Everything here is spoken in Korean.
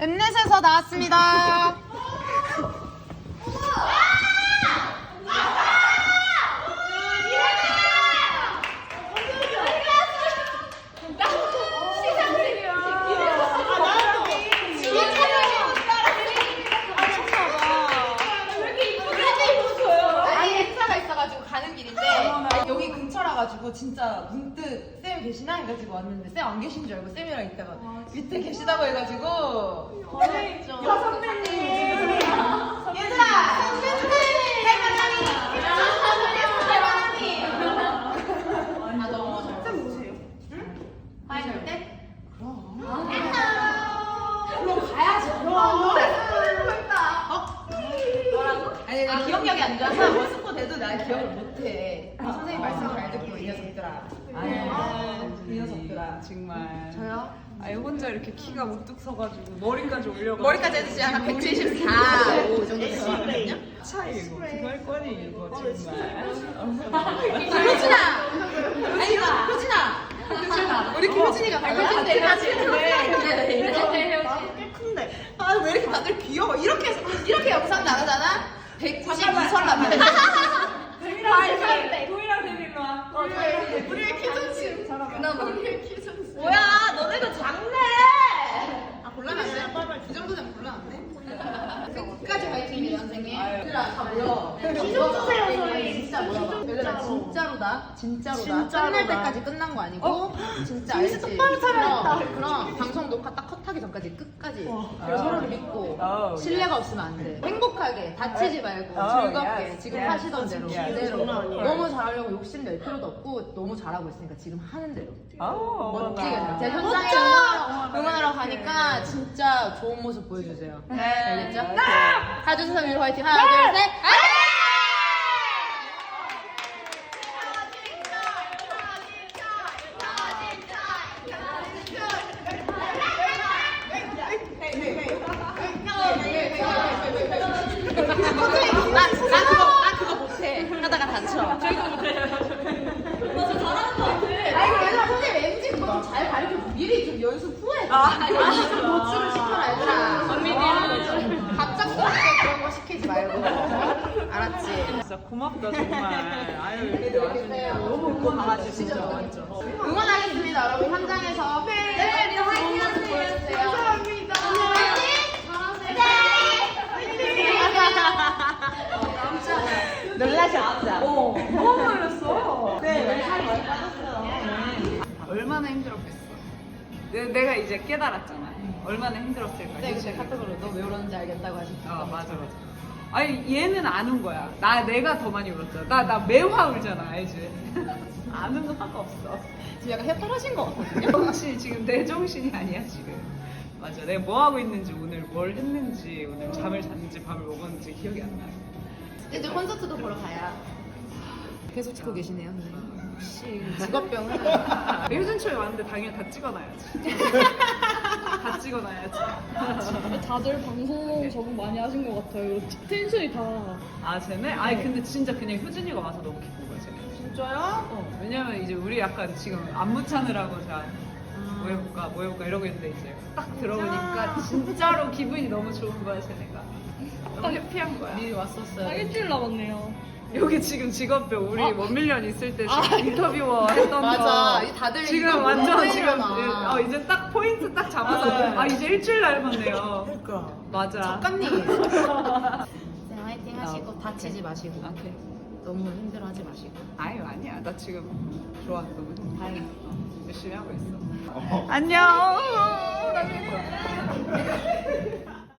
엠넷에서 나왔습니다. 아니 행사가 있어가지고 가는 길인데 여기 가지고 진짜 문득 쌤 계시나? 해가지고 왔는데 쌤 안 계신 줄 알고 쌤이랑 있다가 밑에 계시다고 해가지고. 여 선배님. 얘들아 선배 축하해 할만하니 할만하니 아 너무 잘쌤 오세요? 응? 파이널 때? 그럼 그럼 가야지 그럼 노래 부르다 뭐라고? 아니 나 기억력이 안 좋아서 뭐 스포 돼도 나 기억을 못해. 아, 선생님 말씀 잘 듣고 이 녀석들아. 아유, 이 녀석들아 정말. 저요? 아니 혼자 이렇게 키가 우뚝 서가지고 머리까지 올려가지고. 머리까지 해주지 한 174, 5 정도 되거든요? 차이 이거 어떻게 할 거니 이거 정말. 효진아! 아니 이거 효진아! 효진아 우리 김효진이가 밝혀진대 큰데. 아왜 이렇게 다들 귀여워? 이렇게 이렇게 영상 나가잖아 192선 남편 도이랑 데빌로 와. 우리의 키존치 우리의 키존치 뭐야 너네도 작네 아 곤란한데? 이 정도 되면 곤란한데? 끝까지 화이팅이에요 선생님. 얘들아 다 모여 키좀 주세요 저희 진짜 모여 얘들아 진짜로다. 진짜로다. 끝날 때까지 끝난 거 아니고 진짜 알지? 똑바로 차려했다. 그럼 방송 녹화 딱 컷하기 전까지 끝까지 서로를 믿고 어, 신뢰가 없으면 안 돼. 행복하게 다치지 말고 어, 즐겁게 yes, 지금 yes, 하시던 대로. yes. 그대로. 너무 잘하려고 욕심 낼 필요도 없고 너무 잘하고 있으니까 지금 하는 대로. 어, 멋지게 어머나. 제가 현장에 응원- 응원하러 가니까 진짜 좋은 모습 보여주세요. 알겠죠? 하나 둘 셋, 위로 화이팅. 하나 둘 셋, 나, 나 그거, 나 그거 못해. 하다가 다쳐. 저희도 못해요. 맞아, 잘하는 거 같아. 아니, 얘들아, 선생님 MG 그거 좀 잘 가르쳐. 미리 좀 연습 후에. 아, 노출을 시켜라, 얘들아. 언니들. 갑작스럽게 그런 거 시키지 말고. 알았지? 진짜 고맙다 정말. 아유 이렇게 와주니까 너무 강아지 진짜 완전. 응원하겠습니다, 여러분. 현장에서. 네, 네, 화이팅 하세요. 감사합니다. 화이팅! 놀라셨죠? 어, 너무 놀랐어. 네, 살이 많이 빠졌어요. 얼마나 힘들었겠어. 내, 내가 이제 깨달았잖아. 얼마나 힘들었을까. 네, 그치? 근데 카톡으로 너 왜 울었는지 알겠다고 하셨어. 어 맞아 맞아. 아니 얘는 안운 거야. 나 내가 더 많이 울었잖아. 나 나 매화 울잖아 알지? 아는 화가 없어. 지금 약간 해탈하신 것 같거든요? 정신 지금 내 정신이 아니야 지금. 맞아. 내가 뭐 하고 있는지 오늘 뭘 했는지 오늘 잠을 잤는지 밥을 먹었는지 기억이 안 나. 이제 콘서트도 보러 가야. 계속 찍고 계시네요, 선생님. 혹시 직업병 하나. 효준초에 왔는데 당연히 다 찍어놔야지. 다 찍어놔야지. 다들 방송 적응 많이 하신 것 같아요. 텐션이 다. 아 쟤네? 아니 근데 진짜 그냥 효준이가 와서 너무 기쁜 거야 쟤네. 진짜요? 어, 왜냐면 이제 우리 약간 지금 안무 차느라고 자 아. 뭐 해볼까 뭐 해볼까 이러고 있는데 이제 딱 들어보니까 진짜로 기분이 너무 좋은 거야 쟤네가 너무 해피한 거야 미리 왔었어요. 딱 일주일 남았네요. 여기 지금 직업병 우리 아. 원밀련 있을 때 지금 인터뷰어 했던 맞아. 거이 다들 지금 이거 완전 지금 때리잖아. 어, 이제 딱 포인트 딱 잡아서 맞아요. 아 이제 일주일 남았네요 그러니까. 맞아 작가님. 네, 화이팅 하시고 어, 다치지 마시고 오케이 너무 힘들어하지 마시고. 아유 아니야 나 지금 좋아 너무 좋아. 다행이다. 열심히 하고 있어 안녕